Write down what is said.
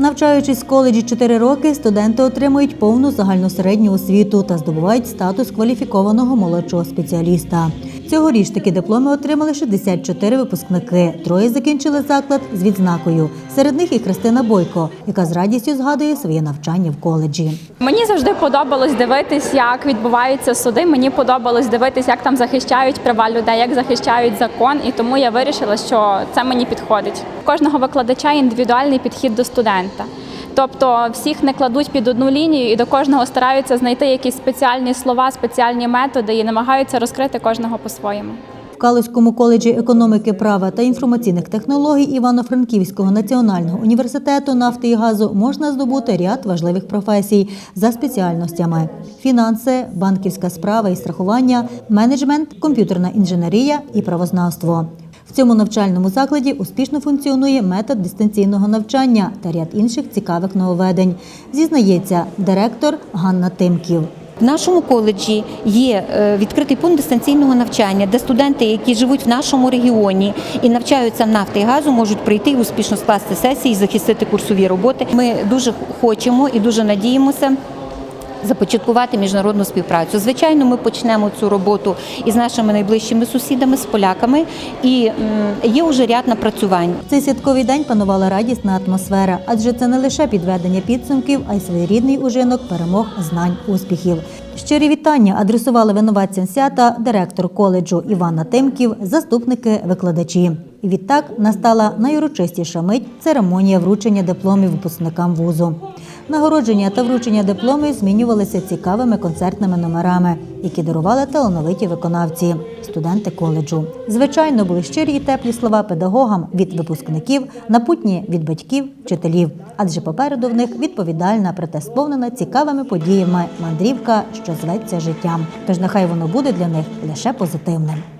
Навчаючись в коледжі 4 роки, студенти отримують повну загальну середню освіту та здобувають статус кваліфікованого молодшого спеціаліста. Цьогоріч такі дипломи отримали 64 випускники. Троє закінчили заклад з відзнакою. Серед них і Христина Бойко, яка з радістю згадує своє навчання в коледжі. Мені завжди подобалось дивитись, як відбуваються суди. Мені подобалось дивитись, як там захищають права людей, як захищають закон. І тому я вирішила, що це мені підходить. У Кожного викладача індивідуальний підхід до студента. Тобто всіх не кладуть під одну лінію і до кожного стараються знайти якісь спеціальні слова, спеціальні методи і намагаються розкрити кожного по-своєму. В Калузькому коледжі економіки, права та інформаційних технологій Івано-Франківського національного університету нафти і газу можна здобути ряд важливих професій за спеціальностями: фінанси, банківська справа і страхування, менеджмент, комп'ютерна інженерія і правознавство. В цьому навчальному закладі успішно функціонує метод дистанційного навчання та ряд інших цікавих нововведень, зізнається директор Ганна Тимків. В нашому коледжі є е, відкритий пункт дистанційного навчання, де студенти, які живуть в нашому регіоні і навчаються в нафти і газу, можуть прийти і успішно скласти сесії, і захистити курсові роботи. Ми дуже хочемо і дуже надіємося. Започаткувати міжнародну співпрацю. Звичайно, ми почнемо цю роботу із нашими найближчими сусідами, з поляками, і є вже ряд напрацювань. Цей святковий день панувала радісна атмосфера, адже це не лише підведення підсумків, а й своєрідний ужинок перемог, знань, успіхів. Щирі вітання адресували винуватцям свята директор коледжу Івана Тимків, заступники, викладачі. І відтак настала найурочистіша мить церемонія вручення дипломів випускникам вузу. Нагородження та вручення дипломів змінювалися цікавими концертними номерами, які дарували талановиті виконавці, студенти коледжу. Звичайно, були щирі і теплі слова педагогам від випускників, напутні від батьків, вчителів. Адже попереду в них відповідальна, проте сповнена цікавими подіями мандрівка, що зветься життям. Тож нехай воно буде для них лише позитивним.